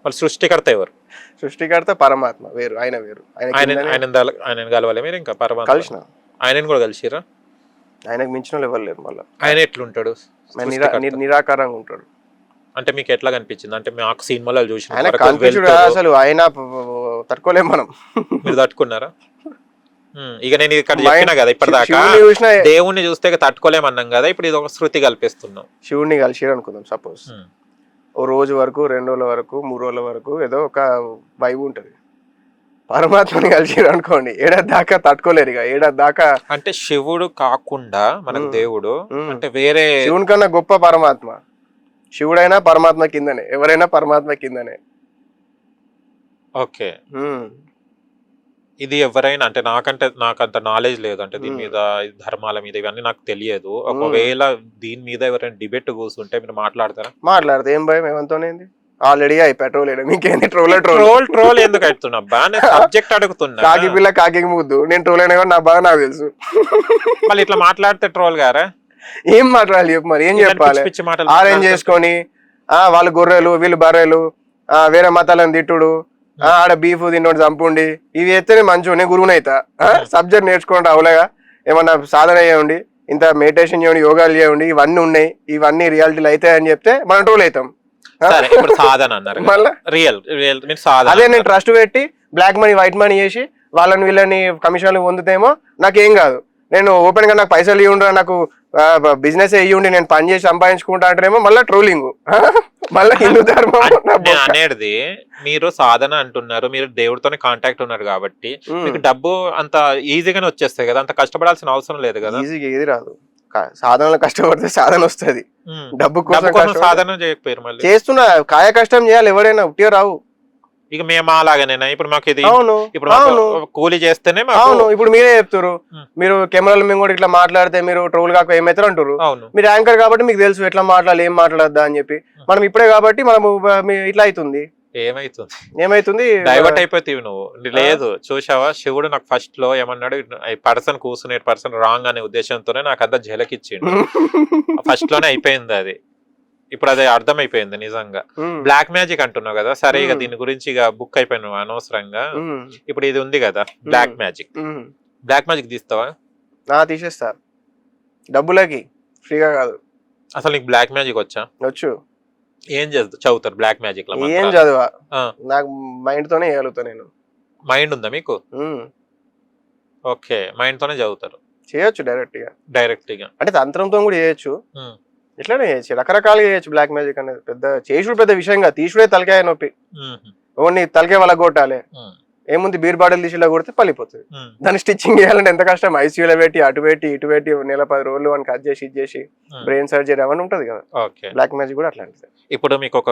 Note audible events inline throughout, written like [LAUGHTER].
వాళ్ళు సృష్టికర్త ఎవరు? సృష్టికర్త పరమాత్మ వేరు ఆయన వేరు. ఆయన ఆయన ఆయన కలవాలి మీరు ఇంకా పరమాత్మ. కలిసిన. ఆయనను కూడా కలిసిరా? ఆయనకు మించిన వాళ్ళు ఎవరు లేరు మళ్ళీ. ఆయన ఎట్లుంటాడు? ఆయన నిరాకారంగా ఉంటాడు. అంటే మీకు ఎట్లా కనిపించింది? అంటే మాకు సినిమాలో చూసిన ఆయన. అసలు ఆయన ప- ప- తట్టుకోలేం మనం. మీరు తట్టుకున్నారా? ఇక నేను ఇక్కడ చెప్పినా కదా ఇప్పటిదాకా దేవుణ్ణి చూస్తే తట్టుకోలేమన్నాం కదా ఇప్పుడు ఇది ఒక శృతి కల్పిస్తున్నాం. శివుడిని కలిసిరు అనుకుందాం సపోజ్. ఓ రోజు వరకు రెండు రోజుల వరకు మూడు రోజుల వరకు ఏదో ఒక వైబ్ ఉంటది పరమాత్మని కలిసిరు అనుకోండి ఏడాది దాకా తట్టుకోలేరు ఇక ఏడాది దాకా అంటే శివుడు కాకుండా మనకు ఉమ్. దేవుడు. అంటే వేరే శివుని కన్నా గొప్ప పరమాత్మ శివుడైనా పరమాత్మ కిందనే ఎవరైనా పరమాత్మ కిందనే ఓకే. ఇది ఎవరైనా అంటే నాకంటే నాకు అంత నాలెడ్జ్ లేదు అంటే దీని. మీద ధర్మాల మీద ఇవన్నీ నాకు తెలియదు. ఒకవేళ దీని మీద ఎవరైనా డిబేట్ కూర్చుంటే మీరు మాట్లాడతారా? మాట్లాడితే. ఏం భయం? ఏమంతోనేంది ఆల్రెడీ అయి పెట్రోల్ వేయడం. ఇంకేంది ట్రోల్ ట్రోల్ ట్రోల్ ట్రోల్ ఎందుకు అవుతున్నా బా సబ్జెక్ట్ అడుగుతున్నా. కాకి పిల్ల కాకి ముద్దు. నేను ట్రోల్ అయినా కూడా నా బాగా నాకు తెలుసు. మళ్ళీ ఇట్లా మాట్లాడితే ట్రోల్ గారా? ఏం మాట్లాడాలి? చెప్పు మరి. ఏం చెప్పాలి? ఆరెంజ్ చేసుకొని ఆ వాళ్ళు గొర్రెలు వీళ్ళు బర్రెలు వేరే మతాలను తిట్టుడు. ఆడ బీఫ్ తిన్నోడు చంపుండి. ఇవి ఎత్తేనే మంచు నేను గురువునైతా సబ్జెక్ట్ నేర్చుకోండి అవులేగా. ఏమన్నా సాధన చేయండి ఇంత మెడిటేషన్ చేయండి యోగాలు చేయండి ఇవన్నీ ఉన్నాయి. ఇవన్నీ రియాలిటీలు అవుతాయని చెప్తే మనం ట్రోల్ అవుతాం. ఆ? సరే ఇప్పుడు సాధన అన్నారు. మళ్ళా? రియల్ రియల్ మీరు సాధన అదే నేను. ట్రస్ట్ పెట్టి బ్లాక్ మనీ వైట్ మనీ చేసి వాళ్ళని వీళ్ళని కమిషన్లు పొందుతేమో నాకేం కాదు. నేను ఓపెన్గా నాకు పైసలు ఇవ్వండి నాకు బిజినెస్ ఇవ్వండి నేను పని చేసి సంపాదించుకుంటా అంటేనేమో మళ్ళీ ట్రోలింగ్ మళ్ళీ హిందూ ధర్మం నేను. అనేది మీరు సాధన అంటున్నారు మీరు దేవుడితోనే కాంటాక్ట్ ఉన్నారు కాబట్టి. మీకు డబ్బు అంత ఈజీగానే వచ్చేస్తాయి కదా అంత కష్టపడాల్సిన అవసరం లేదు కదా ఈజీగా ఏది రాదు సాధనలో కష్టపడితే సాధన వస్తది. డబ్బు కోసం సాధన చేయకపోయారు మళ్ళీ చేస్తున్నా కాయ కష్టం చేయాలి ఎవరైనా ఉట్టిగా రావు ఇక మేము అలాగనేనా? ఇప్పుడు మాకు ఇది అవును ఇప్పుడు అవును. కూలి చేస్తేనే అవును ఇప్పుడు మీరే చెప్తారు. మీరు కెమెరాల మేము కూడా ఇట్లా మాట్లాడితే మీరు ట్రోల్ కాక ఏమవుతారు అంటారు అవును. మీరు యాంకర్ కాబట్టి మీకు తెలుసు ఎట్లా మాట్లాడాలి ఏం మాట్లాడద్దా అని చెప్పి. మనం ఇప్పుడే కాబట్టి మనం ఇట్లా అవుతుంది ఏమైతుంది? ఏమైతుంది? డైవర్ట్ అయిపోతావు నువ్వు. లేదు చూసావా శివుడు నాకు ఫస్ట్లో ఏమన్నాడు పర్సన్ కూర్చునే పర్సన్ రాంగ్ అనే ఉద్దేశంతోనే నాకు అంతా జలకిచ్చిండు ఫస్ట్ [LAUGHS] లోనే అయిపోయింది అది. ఇప్పుడు అది అర్థమైపోయింది నిజంగా. బ్లాక్ మ్యాజిక్ అంటున్నావు కదా? సరే ఇక. దీని గురించి ఇక బుక్ అయిపోయినావు అనవసరంగా. ఇప్పుడు ఇది ఉంది కదా బ్లాక్ మ్యాజిక్. బ్లాక్ మ్యాజిక్ తీస్తావా? నా తీసేస్తా. డబ్బులకి ఫ్రీగా కాదు. అసలు నీకు బ్లాక్ మ్యాజిక్ వచ్చా? వచ్చు. ఏం చేస్తా చదువుతారు బ్లాక్ మ్యాజిక్లో ఏం చదవా. నాకు మైండ్ తోనే చేయగలుగుతా నేను. మైండ్ ఉందా మీకు? ఓకే మైండ్ తోనే చదువుతారు. చేయొచ్చు డైరెక్ట్గా. డైరెక్ట్గా. అంటే తంత్రంతో కూడా చేయొచ్చు. ఇట్లానే చేయొచ్చు రకరకాలుగా చేయొచ్చు. బ్లాక్ మ్యాజిక్ అనేది పెద్ద చేసుడు పెద్ద విషయంగా తీసుడే తలకాయ నొప్పి. ఓన్లీ తలకాయ వాళ్ళ కొట్టాలి ఏముంది బీర్ బాటిల్ తీసి ఇలా కొడితే పలిపోతుంది. దాన్ని స్టిచ్చింగ్ చేయాలంటే ఎంత కష్టం? ఐసీయూలో పెట్టి అటు పెట్టి ఇటు పెట్టి నెల పది రోజులు వాడిని కట్ చేసి ఇది చేసి. బ్రెయిన్ సర్జరీ అవన్నీ ఉంటది కదా? ఓకే. బ్లాక్ మ్యాజిక్ కూడా అట్లాంటిది. ఇప్పుడు మీకు ఒక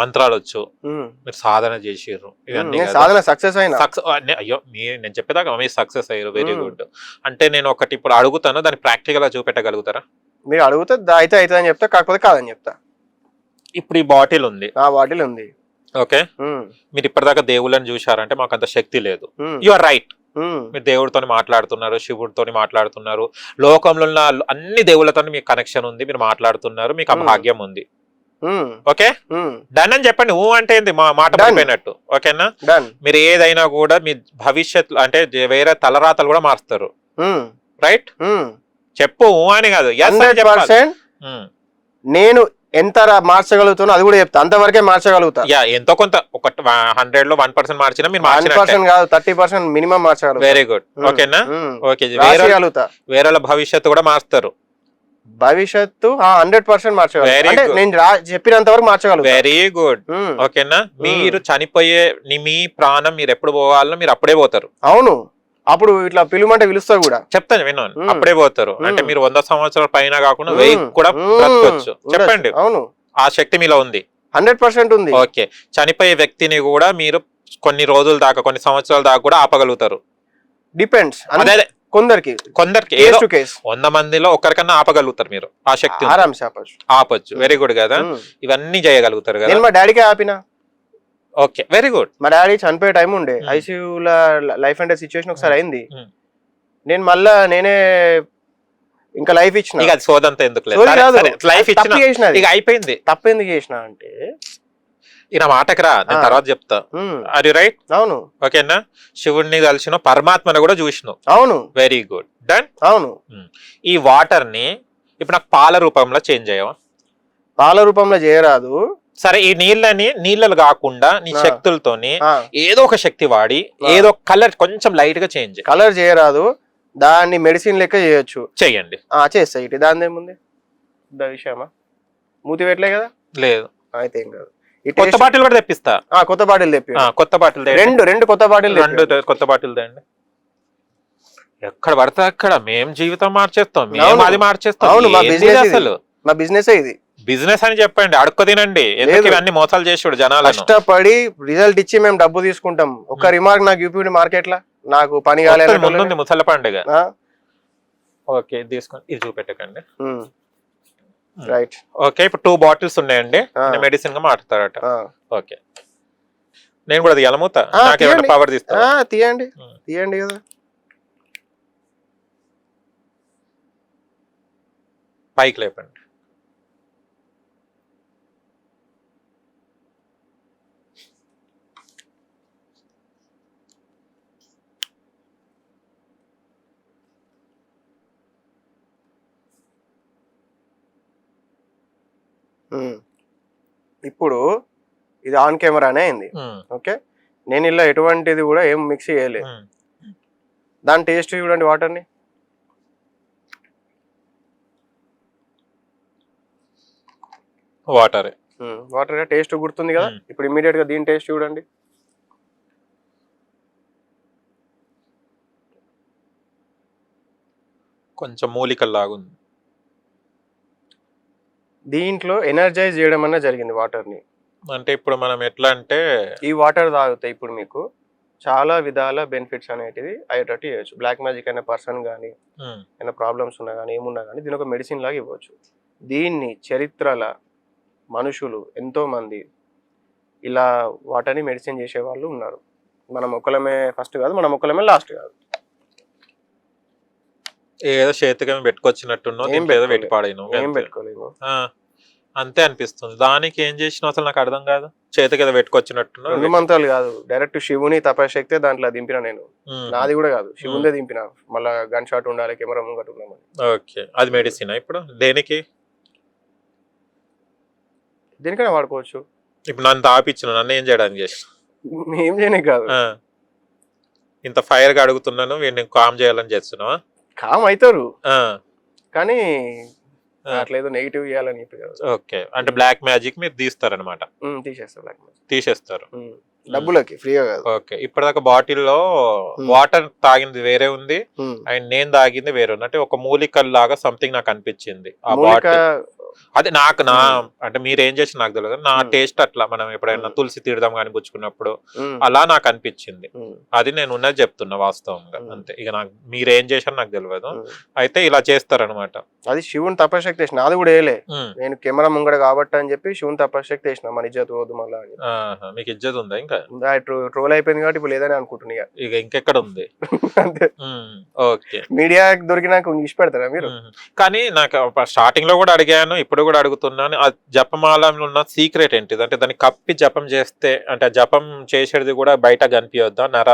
మంత్రాలు వచ్చు. మీరు సాధన చేసిర్రు. సాధన సక్సెస్ అయినా. అయ్యో నేను చెప్పేదాకా మీరు సక్సెస్ అయ్యారు. వెరీ. గుడ్ అంటే నేను ఒకటి ఇప్పుడు అడుగుతాను దాన్ని ప్రాక్టికల్గా చూపెట్టగలుగుతారా? మీరు అడిగితే అయితే అయితే అని చెప్తా కాకపోతే కాదని చెప్తా. ఇప్పుడు ఈ బాటిల్ ఉంది. ఆ బాటిల్ ఉంది. ఓకే. మీరు ఇప్పటిదాకా దేవుళ్ళని చూశారంటే మాకు అంత శక్తి లేదు. యు ఆర్ రైట్ మీరు దేవుడితో మాట్లాడుతున్నారు శివుడితో మాట్లాడుతున్నారు. లోకంలో ఉన్న అన్ని దేవుళ్ళతో మీకు కనెక్షన్ ఉంది మీరు మాట్లాడుతున్నారు మీకు ఆ. భాగ్యం ఉంది. ఓకే. డన్ అని చెప్పండి ఊ అంటే ఏంది? మా మాట. పడిపోయినట్టు. ఓకేనా? డన్ మీరు ఏదైనా కూడా మీ భవిష్యత్తు అంటే వేరే తలరాతలు కూడా మారుస్తారు. రైట్. చెప్పు అని కాదు. నేను ఎంత మార్చగలుగుతానో అది కూడా చెప్తా. అంతవరకే మార్చగలుగుతా. యా ఎంతో కొంత ఒక హండ్రెడ్లో వన్ పర్సెంట్ మార్చినా మీరు వన్ మార్చినట్టే. పర్సెంట్ కాదు థర్టీ పర్సెంట్ మినిమం మార్చగలుగుతా. వెరీ గుడ్ ఓకేనా. ఓకే వేరే రాసిగలుగుతా వేరే వాళ్ళ భవిష్యత్తు కూడా మారుస్తారు భవిష్యత్తు హండ్రెడ్ పర్సెంట్ good. నేను చెప్పినంత వరకు మార్చగలుగుతా. వెరీ గుడ్ ఓకేనా? మీరు చనిపోయే మీ ప్రాణం మీరు ఎప్పుడు పోవాలో మీరు అప్పుడే పోతారు. అవును. అప్పుడు ఇట్లా పిలుమంటే పిలుస్తా కూడా. చెప్తాను విన్నాను. అప్పుడే పోతారు. అంటే. మీరు వంద సంవత్సరాల పైన కాకుండా వెయ్యి కూడా బ్రతకొచ్చు. చెప్పండి. అవును. ఆ శక్తి మీలో ఉంది. హండ్రెడ్ పర్సెంట్ ఉంది. ఓకే. చనిపోయే వ్యక్తిని కూడా మీరు కొన్ని రోజుల దాకా కొన్ని సంవత్సరాల దాకా కూడా ఆపగలుగుతారు. డిపెండ్స్ అదే కొందరికి. కొందరికి. వంద మందిలో ఒక్కరికన్నా ఆపగలుగుతారు మీరు. ఆ శక్తి ఆపచ్చు. ఆపొచ్చు. వెరీ గుడ్ కదా. ఇవన్నీ చేయగలుగుతారు కదా. మా డాడీకే ఆపిన? ఓకే వెరీ గుడ్ మా డాడీ చనిపోయే టైం ఉండే. ఐసీయూలో లైఫ్ అండ్ సిచ్యువేషన్ ఒకసారి అయింది. ఉమ్. నేను మళ్ళా నేనే ఇంకా లైఫ్ ఇచ్చిన. ఇక సోదంతా ఎందుకు లేదు. లైఫ్ ఇచ్చిన. చేసిన. ఇక అయిపోయింది. తప్పు ఎందుకు చేసిన అంటే ఈ నా మాటకి రా నేను. తర్వాత చెప్తా. అది రైట్ అవును. ఓకేనా? శివుడిని కలిసిన పరమాత్మను కూడా చూసినావు. అవును. వెరీ గుడ్ డన్ అవును. ఈ వాటర్ని ఇప్పుడు నాకు పాల రూపంలో చేంజ్ చేయవా? పాల రూపంలో చేయరాదు. సరే ఈ నీళ్ళని నీళ్ళలు కాకుండా నీ. శక్తులతోని ఏదో ఒక శక్తి వాడి. ఏదో కలర్ కొంచెం లైట్గా చేంజ్ కలర్ చేయరాదు దాన్ని మెడిసిన్ లెక్క చేయొచ్చు. చెయ్యండి ఆ చేస్తా ఇటు దాని ఏముంది విషయమా? మూతి పెట్టలే కదా? లేదు. అయితే ఏం కాదు. కొత్త బాటిల్ కూడా తెప్పిస్తా. ఆ, కొత్త బాటిల్ తెప్పి కొత్త బాటిల్. రెండు రెండు కొత్త బాటిల్ రెండు కొత్త బాటిల్ తేండి ఎక్కడ పడితే అక్కడ మేం జీవితం మార్చేస్తాం మేము. అది మార్చేస్తాం. అవును, మా ఇది. అసలు? మా బిజినెస్ ఇది. బిజినెస్ అని చెప్పండి అడుక్కో తినండి. ఎందుకు లేదు. ఇవన్నీ మోసాలు చేసుడు జనాలను? కష్టపడి రిజల్ట్ ఇచ్చి మేము డబ్బు తీసుకుంటాం. ఒక్క రిమార్క్ నాకు చూపిండి మార్కెట్లా నాకు పని కాలేదు ముందుంది ముసల పండుగ. ఓకే ఇది తీసుకోండి ఇది చూపెట్టకండి. రైట్ ఓకే ఇప్పుడు టూ బాటిల్స్ ఉన్నాయండి. మెడిసిన్గా మాట్లాడతారట ఓకే. నేను కూడా అది ఎలమూత నాకేమైనా. పవర్ తీస్తా తీయండి. తీయండి కదా. పైకి లేపండి. ఇప్పుడు ఇది ఆన్ కెమెరానే అయింది. ఓకే? నేను ఇలా ఎటువంటిది కూడా ఏం మిక్స్ చేయలేదు. దాని టేస్ట్ చూడండి వాటర్ని వాటర్ వాటర్ టేస్ట్ గుర్తుంది కదా. ఇప్పుడు ఇమీడియట్గా దీని టేస్ట్ చూడండి. కొంచెం మూలికలు లాగుంది దీంట్లో ఎనర్జైజ్ చేయడం అన్న జరిగింది వాటర్ని అంటే ఇప్పుడు మనం ఎట్లా అంటే ఈ వాటర్ తాగితే ఇప్పుడు మీకు చాలా విధాల బెనిఫిట్స్ అనేటివి అయ్యేటట్టు చేయొచ్చు బ్లాక్ మ్యాజిక్ అనే పర్సన్ కానీ ఏమైనా ప్రాబ్లమ్స్ ఉన్నా కానీ ఏమున్నా కానీ దీని ఒక మెడిసిన్ లాగా ఇవ్వచ్చు. దీన్ని చరిత్రల మనుషులు ఎంతో మంది ఇలా వాటర్ని మెడిసిన్ చేసే వాళ్ళు ఉన్నారు. మనం ఒక్కలమే ఫస్ట్ కాదు మనం ఒక్కలమే లాస్ట్ కాదు. ఏదో చేతికి పెట్టుకొచ్చినట్టున్నావు ఏదో. పెట్టి పాడైన అంతే. అనిపిస్తుంది. దానికి ఏం చేసినావు అసలు నాకు అర్థం కాదు? చేతికి ఏదో పెట్టుకొచ్చినట్టున్నావు రెండు మంత్రాలు కాదు. డైరెక్ట్ శివుని తపశక్తే దాంట్లో దింపిన నేను. నాది కూడా కాదు. శివుందే దింపిన. మళ్ళా గన్ షాట్ ఉండాలి కెమెరా ముంగట ఉన్నామని ఓకే. అది మెడిసిన్ ఇప్పుడు? దేనికి? దేనికైనా వాడుకోవచ్చు. ఇప్పుడు నన్ను తాపించిన నన్ను ఏం చేయడానికి చేసిన ఏం చేయనే కాదు. ఇంత ఫైర్గా అడుగుతున్నాను వీడిని కామ్ చేయాలని చేస్తున్నావా? కామ్ అవుతారు కానీ ఆ. అట్లా ఏదో నెగిటివ్ ఇవ్వాలని చెప్పి ఓకే. అంటే బ్లాక్ మ్యాజిక్ మీరు తీస్తారనమాట ఉమ్, తీసేస్తా బ్లాక్ మెయిల్. తీసేస్తారు. డబ్బులకి ఫ్రీగా కాదు. ఓకే. ఇప్పటిదాకా బాటిల్లో. వాటర్ తాగింది వేరే ఉంది. అండ్ నేను తాగింది వేరే ఉంది. అంటే ఒక మూలికల్ లాగా సంథింగ్ నాకు అనిపించింది. ఆ బాటిల్. అదే నాకు నా. అంటే మీరు ఏం చేసి నాకు తెలియదు. నా. టేస్ట్ అట్లా మనం ఎప్పుడైనా. తులసి తీర్థం కానీ పుచ్చుకున్నప్పుడు అలా నాకు అనిపించింది. అది నేను ఉన్నది చెప్తున్నా వాస్తవంగా. అంతే. ఇక నాకు మీరు ఏం చేశారు నాకు తెలియదు. అయితే ఇలా చేస్తారనమాట అది శివుని తపశక్తి వేసిన నాది కూడా వేయలే. నేను కెమెరా ముంగడ కాబట్టి అని చెప్పి శివుని తపశక్తి వేసిన మన ఇజ్జత్ పోదు మళ్ళా మీకు ఇజ్జత్ ఉందా ఇంకా? ట్రోల్ అయిపోయింది కాబట్టి ఇప్పుడు లేదని అనుకుంటున్నా ఇక. ఇక ఇంకెక్కడ ఉంది? [LAUGHS] అంతే. ఓకే. మీడియా దొరికినాక ఇచ్చి పెడతారా మీరు? కానీ నాకు స్టార్టింగ్లో కూడా అడిగాను. ఇప్పుడు కూడా అడుగుతున్నాను ఆ జపమాలలో ఉన్న సీక్రెట్ ఏంటిది? అంటే దాన్ని కప్పి జపం చేస్తే అంటే ఆ జపం చేసేది కూడా బయట కనిపించొద్దా నర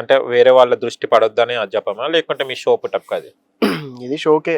అంటే వేరే వాళ్ళ దృష్టి పడొద్దని ఆ జపమా? లేకుంటే మీ షో పుట్టప్ అది? ఇది షోకే.